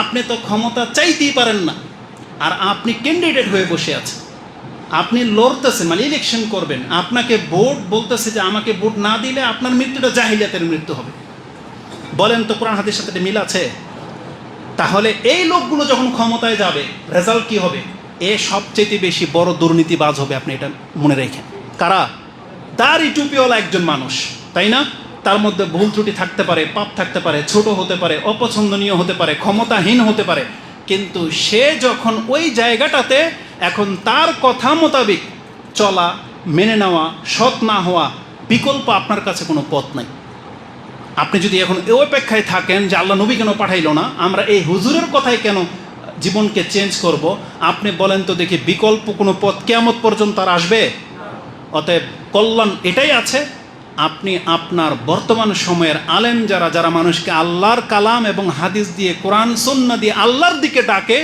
আপনি তো ক্ষমতা চাইতেই পারেন না। আর আপনি ক্যান্ডিডেট হয়ে বসে আছেন। আপনি লড়তেছেন মানে ইলেকশন করবেন। আপনাকে ভোট বলতেছে যে আমাকে ভোট না দিলে আপনার মৃত্যুটা জাহিলিয়াতের মৃত্যু হবে। বলেন তো কোরআন হাতের সাথে মিল আছে? তাহলে এই লোকগুলো যখন ক্ষমতায় যাবে রেজাল্ট কি হবে? এ সবচেয়ে বেশি বড় দুর্নীতিবাজ হবে, আপনি এটা মনে রেখেন। কারা? দাড়ি টুপিওয়ালা একজন মানুষ, তাই না? তার মধ্যে ভুল ত্রুটি থাকতে পারে, পাপ থাকতে পারে, ছোট হতে পারে, অপছন্দনীয় হতে পারে, ক্ষমতাহীন হতে পারে। কিন্তু সে যখন ওই জায়গাটাতে এখন তার কথা মোতাবেক চলা, মেনে নেওয়া, সৎ না হওয়া বিকল্প আপনার কাছে কোনো পথ নাই। আপনি যদি এখন এ অপেক্ষায় থাকেন যে আল্লাহ নবী কেন পাঠাইলো না, আমরা এই হুজুরের কথাই কেন জীবনকে চেঞ্জ করব? আপনি বলেন তো দেখি বিকল্প কোনো পথ কেমত পর্যন্ত আর আসবে? অতএব কল্যাণ এটাই আছে। আপনি আপনার বর্তমান সময়ের আলেম যারা যারা মানুষকে আল্লাহর কালাম এবং হাদিস দিয়ে, কোরআন, সন্না দিয়ে আল্লাহর দিকে ডাকে,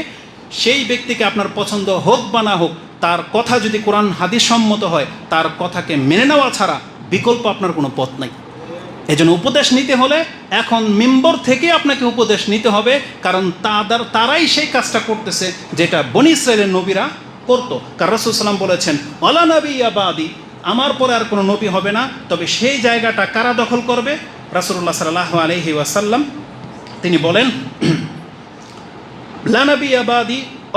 সেই ব্যক্তিকে আপনার পছন্দ হোক বা না হোক, তার কথা যদি কোরআন, হাদিস সম্মত হয়, তার কথাকে মেনে নেওয়া ছাড়া বিকল্প আপনার কোনো পথ নাই। এই জন্য উপদেশ নিতে হলে এখন মেম্বর থেকে আপনাকে উপদেশ নিতে হবে, কারণ তাদের, তারাই সেই কাজটা করতেছে যেটা বনি ইসরায়েলের নবীরা করতো। কারণ রসুল সাল্লাম বলেছেন অলা নবী আবাদি আমার পরে আর কোনো নবী হবে না। তবে সেই জায়গাটা কারা দখল করবে? রাসুল্লাহ সাল্লাহ আলহি ওয়াসাল্লাম। তিনি বলেন লানবী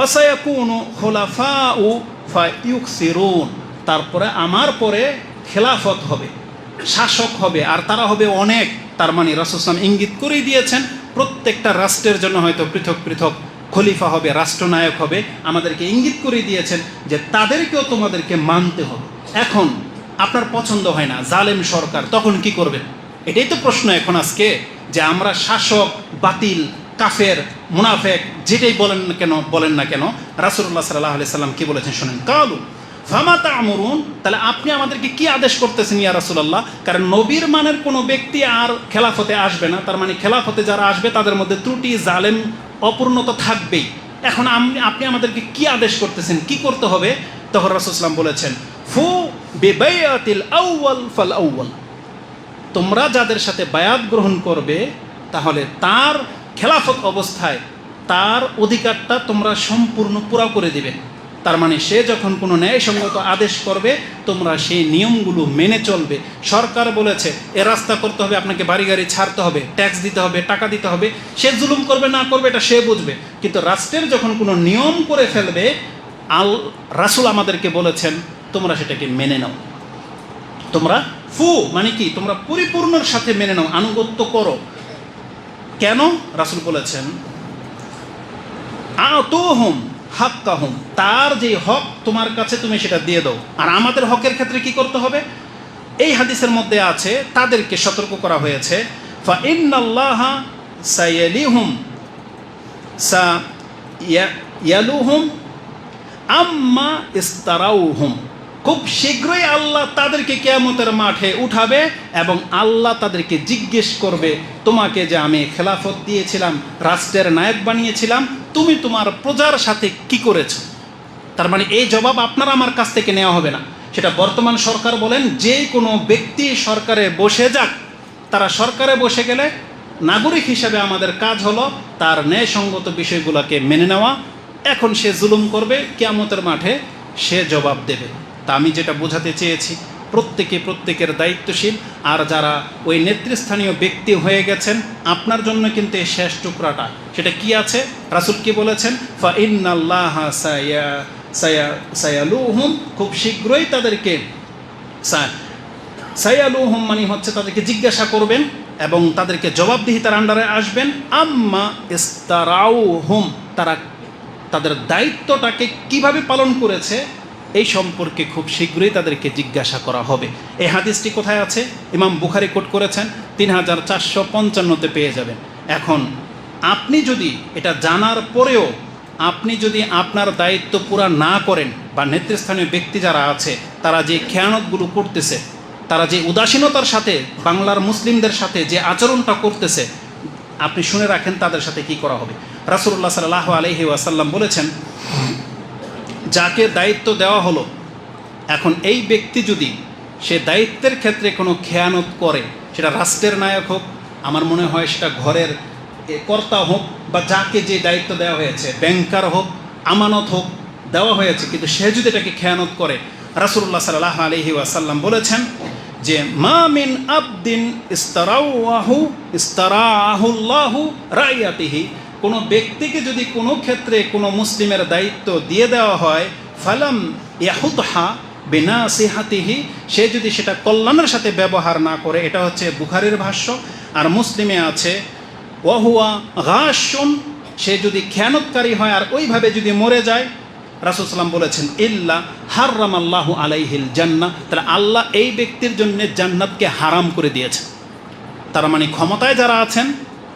অসায়াকুনু খোলাফা উ ফাইউকসিরুন তারপরে আমার পরে খেলাফত হবে, শাসক হবে, আর তারা হবে অনেক। তার মানে রাসুসলাম ইঙ্গিত করেই দিয়েছেন, প্রত্যেকটা রাষ্ট্রের জন্য হয়তো পৃথক পৃথক খলিফা হবে, রাষ্ট্রনায়ক হবে। আমাদেরকে ইঙ্গিত করে দিয়েছেন যে তাদেরকেও তোমাদেরকে মানতে হবে। এখন আপনার পছন্দ হয় না, জালেম সরকার, তখন কি করবেন? এটাই তো প্রশ্ন এখন আজকে, যে আমরা শাসক, বাতিল, কাফের, মুনাফেক, যেটাই বলেন না কেন, বলেন না কেন রাসুল্লাহ সাল্লাহ আলি সাল্লাম কি বলেছেন শোনেন? কালু ফামাতা আমরুন তাহলে আপনি আমাদেরকে কি আদেশ করতেছেন ইয়া রাসুলাল্লাহ? কারণ নবীর মানের কোনো ব্যক্তি আর খেলাফতে আসবে না, তার মানে খেলাফতে যারা আসবে, তাদের মধ্যে ত্রুটি, জালেম অপূর্ণতা থাকবেই। এখন আপনি আপনি আমাদেরকে কি আদেশ করতেছেন, কি করতে হবে? তখন রাসুলাম বলেছেন ফু বেবায়াতিল আউয়াল ফাল আউয়াল। তোমরা যাদের সাথে বায়াত গ্রহণ করবে, তাহলে তার খেলাফত অবস্থায় তার অধিকারটা তোমরা সম্পূর্ণ পুরা করে দিবে। তার মানে সে যখন কোনো ন্যায়সঙ্গত আদেশ করবে, তোমরা সেই নিয়মগুলো মেনে চলবে। সরকার বলেছে, এ রাস্তা করতে হবে, আপনাকে বাড়ি গাড়ি ছাড়তে হবে, ট্যাক্স দিতে হবে, টাকা দিতে হবে। সে জুলুম করবে, না করবে, এটা সে বুঝবে। কিন্তু রাষ্ট্রের যখন কোনো নিয়ম করে ফেলবে আল রাসুল আমাদেরকে বলেছেন তোমরা সেটাকে মেনে নাও। তোমরা ফু মানে কি? তোমরা পরিপূর্ণর সাথে মেনে নাও, আনুগত্য করো। কেন? রাসুল বলেছেন হাক্কাহুম। তার যে হক তোমার কাছে তুমি সেটা দিয়ে দাও। আর আমাদের হকের ক্ষেত্রে কি করতে হবে? এই হাদিসের মধ্যে আছে, তাদেরকে সতর্ক করা হয়েছে ফা ইন্নাল্লাহ সায়ালিহুম সা ইয়ালুহুম আম্মা ইস্তারাউহুম। খুব শীঘ্রই আল্লাহ তাদেরকে কেয়ামতের মাঠে উঠাবে এবং আল্লাহ তাদেরকে জিজ্ঞেস করবে, তোমাকে যে আমি খেলাফত দিয়েছিলাম, রাষ্ট্রের নায়ক বানিয়েছিলাম, তুমি তোমার প্রজার সাথে কি করেছ? তার মানে এই জবাব আপনার আমার কাছ থেকে নেওয়া হবে না। সেটা বর্তমান সরকার বলেন, যে কোনো ব্যক্তি সরকারে বসে যাক। তারা সরকারে বসে গেলে নাগরিক হিসাবে আমাদের কাজ হলো তার ন্যায়সঙ্গত বিষয়গুলোকে মেনে নেওয়া। এখন সে জুলুম করবে, কেয়ামতের মাঠে সে জবাব দেবে। তা আমি যেটা বোঝাতে চেয়েছি, প্রত্যেকে প্রত্যেকের দায়িত্বশীল। আর যারা ওই নেতৃস্থানীয় ব্যক্তি হয়ে গেছেন, আপনার জন্য কিন্তু এই শেষ টুকরাটা। সেটা কি আছে? রাসুল কি বলেছেন? ফা ইন্নাল্লাহ সায়া সায়া, সায়ালুহুম, খুব শীঘ্রই তাদেরকে সায়ালুহুম মানে হচ্ছে তাদেরকে জিজ্ঞাসা করবেন এবং তাদেরকে জবাবদিহিতার আন্ডারে আসবেন। আম্মা ইস্তারাউ হুম তারা তাদের দায়িত্বটাকে কীভাবে পালন করেছে? এই সম্পর্কে খুব শীঘ্রই তাদেরকে জিজ্ঞাসা করা হবে। এই হাদিসটি কোথায় আছে? ইমাম বুখারি কোট করেছেন, তিন হাজার চারশো পঞ্চান্নতে পেয়ে যাবেন। এখন, আপনি যদি এটা জানার পরেও আপনি যদি আপনার দায়িত্ব পুরা না করেন বা নেতৃস্থানীয় ব্যক্তি যারা আছে, তারা যে খেয়ানতগুলো করতেছে, তারা যে উদাসীনতার সাথে বাংলার মুসলিমদের সাথে যে আচরণটা করতেছে, আপনি শুনে রাখেন তাদের সাথে কি করা হবে। রাসুল্লাহ সাল্লাহ আলহি ওয়াসাল্লাম বলেছেন যাকে দায়িত্ব দেওয়া হলো। এখন এই ব্যক্তি যদি সে দায়িত্বের ক্ষেত্রে কোনো খেয়ানত করে, সেটা রাষ্ট্রের নায়ক হোক, আমার মনে হয় সেটা ঘরের কর্তা হোক বা যাকে যে দায়িত্ব দেওয়া হয়েছে ব্যাংকার হোক, আমানত হোক, দেওয়া হয়েছে, কিন্তু সে যদি এটাকে খেয়ানত করে রাসুল্লাহ সাল্লাহ আলহি ওয়াসাল্লাম বলেছেন যে, মা মিন আবদিন ইস্তারাহু ইস্তারাহুল্লাহু রাইয়াতিহি। কোনো ব্যক্তিকে যদি কোনো ক্ষেত্রে কোনো মুসলিমের দায়িত্ব দিয়ে দেওয়া হয়, ফালাম ইয়াহুতহা বিনা সিহাতিহি সে যদি সেটা কল্যাণের সাথে ব্যবহার না করে, এটা হচ্ছে বুখারের ভাষ্য, আর মুসলিমে আছে, ওয়াহুয়া ঘাসুন সে যদি খেয়ানতকারী হয় আর ওইভাবে যদি মরে যায় রাসুলসাল্লাম বলেছেন, ইল্লা হাররাম আল্লাহ আলাইহিল জান্না তাহলে আল্লাহ এই ব্যক্তির জন্য জান্নাতকে হারাম করে দিয়েছে তার মানে ক্ষমতায় যারা আছেন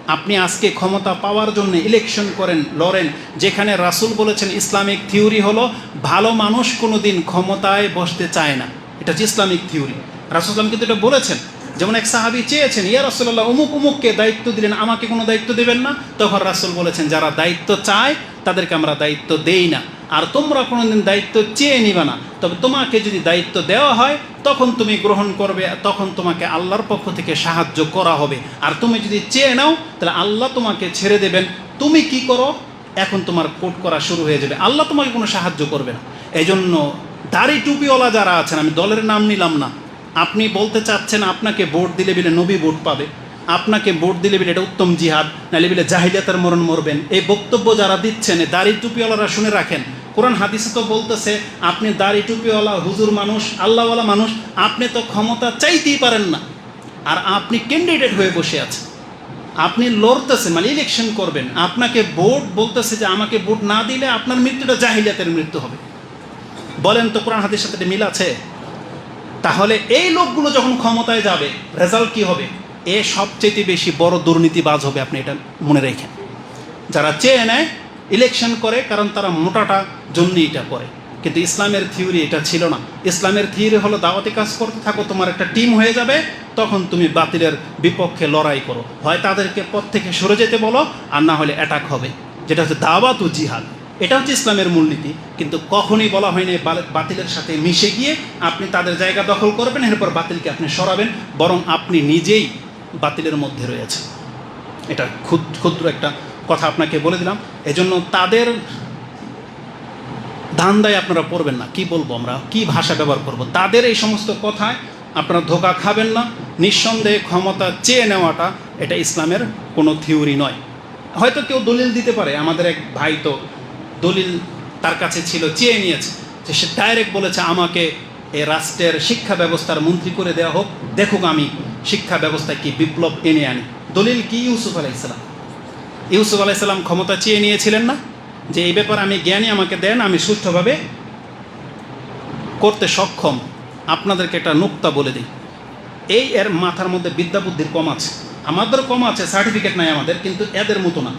আপনি আজকে ক্ষমতা পাওয়ার জন্য ইলেকশন করেন, লড়েন। যেখানে রাসুল বলেছেন, ইসলামিক থিওরি হলো, ভালো মানুষ কোনো দিন ক্ষমতায় বসতে চায় না। এটা হচ্ছে ইসলামিক থিওরি রাসুলাম কিন্তু এটা বলেছেন। যেমন এক সাহাবি চেয়েছেন, ইয়া রাসুল্লাহ অমুক উমুককে দায়িত্ব দিলেন, আমাকে কোনো দায়িত্ব দেবেন না? তখন রাসুল বলেছেন, যারা দায়িত্ব চায়, তাদেরকে আমরা দায়িত্ব দেই না। আর তোমরা কোনোদিন দায়িত্ব চেয়ে নিবে না। তবে তোমাকে যদি দায়িত্ব দেওয়া হয়, তখন তুমি গ্রহণ করবে, তখন তোমাকে আল্লাহর পক্ষ থেকে সাহায্য করা হবে। আর তুমি যদি চেয়ে নাও, তাহলে আল্লাহ তোমাকে ছেড়ে দেবেন। তুমি কি করো? এখন তোমার কোট করা শুরু হয়ে যাবে। আল্লাহ তোমাকে কোনো সাহায্য করবে না। এই জন্য দাড়ি টুপিওয়ালা যারা আছেন, আমি দলের নাম নিলাম না। আপনি বলতে চাচ্ছেন, আপনাকে ভোট দিলে বিলে নবী ভোট পাবে। আপনাকে ভোট দিলে বিলে এটা উত্তম জিহাদ। নাহলে বিলে জাহিলিয়াতের মরণ মরবেন। এই বক্তব্য যারা দিচ্ছেন দাড়ি টুপিওয়ালারা শুনে রাখেন। কোরআন হাদিসে তো বলতেছে, আপনি দাড়ি টুপিওয়ালা হুজুর মানুষ, আল্লাহওয়ালা মানুষ, আপনি তো ক্ষমতা চাইতেই পারেন না। আর আপনি ক্যান্ডিডেট হয়ে বসে আছেন। আপনি লড়তেছেন মানে ইলেকশন করবেন। আপনাকে ভোট বলতেছে যে আমাকে ভোট না দিলে আপনার মৃত্যুটা জাহিলিয়াতের মৃত্যু হবে। বলেন তো কোরআন হাদিসের সাথে মিল আছে? তাহলে এই লোকগুলো যখন ক্ষমতায় যাবে রেজাল্ট কি হবে? এ সবচেয়ে বেশি বড় দুর্নীতিবাজ হবে, আপনি এটা মনে রেখেন। যারা চেয়ে নেয় ইলেকশন করে কারণ তারা মোটাটা জন্য এটা করে। কিন্তু ইসলামের থিওরি এটা ছিল না। ইসলামের থিওরি হলো, দাওয়াতি কাজ করতে থাকো, তোমার একটা টিম হয়ে যাবে, তখন তুমি বাতিলের বিপক্ষে লড়াই করো। হয় তাদেরকে পথ থেকে সরে যেতে বলো, আর না হলে অ্যাটাক হবে। যেটা হচ্ছে দাওয়াত ও জিহাদ। এটা হচ্ছে ইসলামের মূলনীতি কিন্তু কখনই বলা হয়নি বাতিলের সাথে মিশে গিয়ে আপনি তাদের জায়গা দখল করবেন, এরপর বাতিলকে আপনি সরাবেন, বরং আপনি নিজেই বাতিলের মধ্যে রয়েছেন। এটা ক্ষুদ- ক্ষুদ্র একটা কথা আপনাকে বলে দিলাম। এজন্য তাদের ধান্দায় আপনারা পড়বেন না। কি বলব আমরা? কি ভাষা ব্যবহার করব? তাদের এই সমস্ত কথায় আপনারা ধোকা খাবেন না। নিঃসন্দেহে ক্ষমতা চেয়ে নেওয়াটা এটা ইসলামের কোনো থিওরি নয়। হয়তো কেউ দলিল দিতে পারে। আমাদের এক ভাই তো দলিল তার কাছে ছিল, চেয়ে নিয়েছে। যে সে ডাইরেক্ট বলেছে, আমাকে এ রাষ্ট্রের শিক্ষা ব্যবস্থার মন্ত্রী করে দেওয়া হোক। দেখুক আমি শিক্ষা ব্যবস্থায় কি বিপ্লব এনে আনি। দলিল কি ইউসুফ আলাইসালাম ইউসুফ আলাইসাল্লাম ক্ষমতা চেয়ে নিয়েছিলেন না যে এই ব্যাপারে আমি জ্ঞানী, আমাকে দেন, আমি সুষ্ঠুভাবে করতে সক্ষম। আপনাদেরকে একটা নোক্তা বলে দিই। এই এর মাথার মধ্যে বিদ্যা বুদ্ধির কম আছে। আমাদের কম আছে, সার্টিফিকেট নাই আমাদের, কিন্তু এদের মতো না।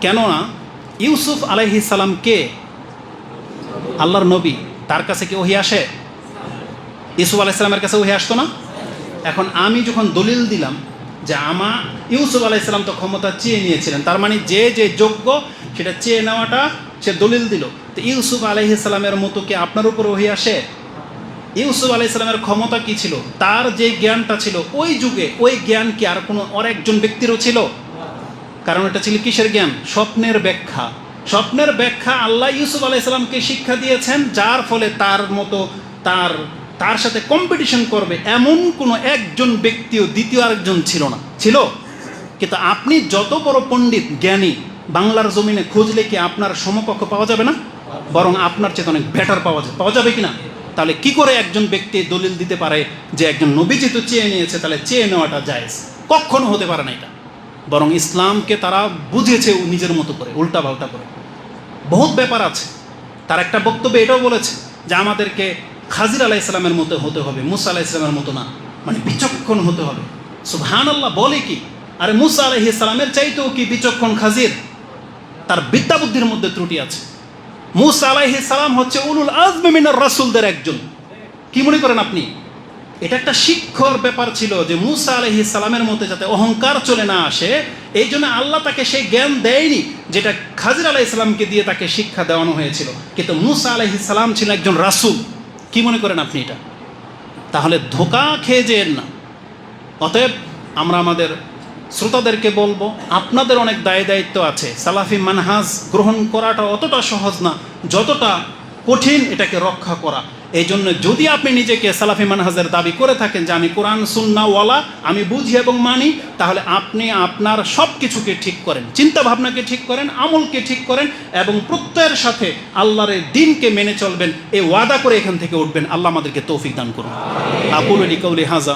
কেননা ইউসুফ আলাইহি সালাম কে আল্লাহর নবী, তার কাছে কি ওহি আসে? ইউসুফ আলাইসালামের কাছে ওহি আসতো না? এখন আমি যখন দলিল দিলাম যে আমা ইউসুফ আলাইসালাম তো ক্ষমতা চেয়ে নিয়েছিলেন। তার মানে যে যে যোগ্য, সেটা চেয়ে নেওয়াটা সে দলিল দিল। তো ইউসুফ আলাইহিসালামের মতো কি আপনার উপর ওহি আসে? ইউসুফ আলাইসালামের ক্ষমতা কি ছিল? তার যে জ্ঞানটা ছিল, ওই যুগে ওই জ্ঞান কি আর কোনো আর একজন ব্যক্তিরও ছিল? কারণ এটা ছিল কিসের জ্ঞান? স্বপ্নের ব্যাখ্যা। স্বপ্নের ব্যাখ্যা আল্লাহ ইউসুফ আলাইসালামকে শিক্ষা দিয়েছেন, যার ফলে তার মতো তার তার সাথে কম্পিটিশন করবে এমন কোনো একজন ব্যক্তিও দ্বিতীয় আরেকজন ছিল না। ছিল? কিন্তু আপনি যত বড় পণ্ডিত, জ্ঞানী, বাংলার জমিনে খুঁজলে কি আপনার সমকক্ষ পাওয়া যাবে না? বরং আপনার চেয়ে অনেক বেটার পাওয়া যাবে পাওয়া যাবে কি না? তাহলে কি করে একজন ব্যক্তি দলিল দিতে পারে যে একজন নবী যেহেতু চেয়ে নিয়েছে, তাহলে চেয়ে নেওয়াটা জায়েজ? কখনো হতে পারে না এটা। বরং ইসলামকে তারা বুঝেছে নিজের মতো করে উল্টা পাল্টা করে। বহুত ব্যাপার আছে। তার একটা বক্তব্য এটাও বলেছে যে আমাদেরকে খাজির আলাহ ইসলামের মতো হতে হবে, মুসা আলাহ ইসলামের মতো না। মানে বিচক্ষণ হতে হবে। সুবহান আল্লাহ বলে কি? আরে মুসা আলহ ইসলামের চাইতেও কি বিচক্ষণ খাজির? তার বিদ্যা বুদ্ধির মধ্যে ত্রুটি আছে। মুসা আলাইহি সালাম হচ্ছে উলুল আজমে মিনার রাসুলদের একজন। কি মনে করেন আপনি? এটা একটা শিক্ষর ব্যাপার ছিল যে মুসা আলহি সালামের মধ্যে যাতে অহংকার চলে না আসে, এই জন্য আল্লাহ তাকে সেই জ্ঞান দেয়নি যেটা খাজির আলাহ ইসলামকে দিয়ে তাকে শিক্ষা দেওয়ানো হয়েছিল। কিন্তু মুসা আলহি সালাম ছিল একজন রাসুল। কি মনে করেন আপনি এটা? তাহলে ধোকা খেয়ে যেন না। অতএব আমরা আমাদের শ্রোতাদেরকে বলব, আপনাদের অনেক দায় দায়িত্ব আছে। সালাফি মানহাজ গ্রহণ করাটা অতটা সহজ না, যতটা কঠিন এটাকে রক্ষা করা। এই জন্য যদি আপনি নিজেকে সালাফি মানহাজের দাবি করে থাকেন যে আমি কোরআন, সুন্নাওয়ালা, আমি বুঝি এবং মানি, তাহলে আপনি আপনার সব কিছুকে ঠিক করেন। চিন্তা ভাবনাকে ঠিক করেন, আমলকে ঠিক করেন এবং প্রত্যয়ের সাথে আল্লাহর দিনকে মেনে চলবেন এই ওয়াদা করে এখান থেকে উঠবেন। আল্লাহ আমাদেরকে তৌফিক দান করুন। আকুল কৌলি হাজা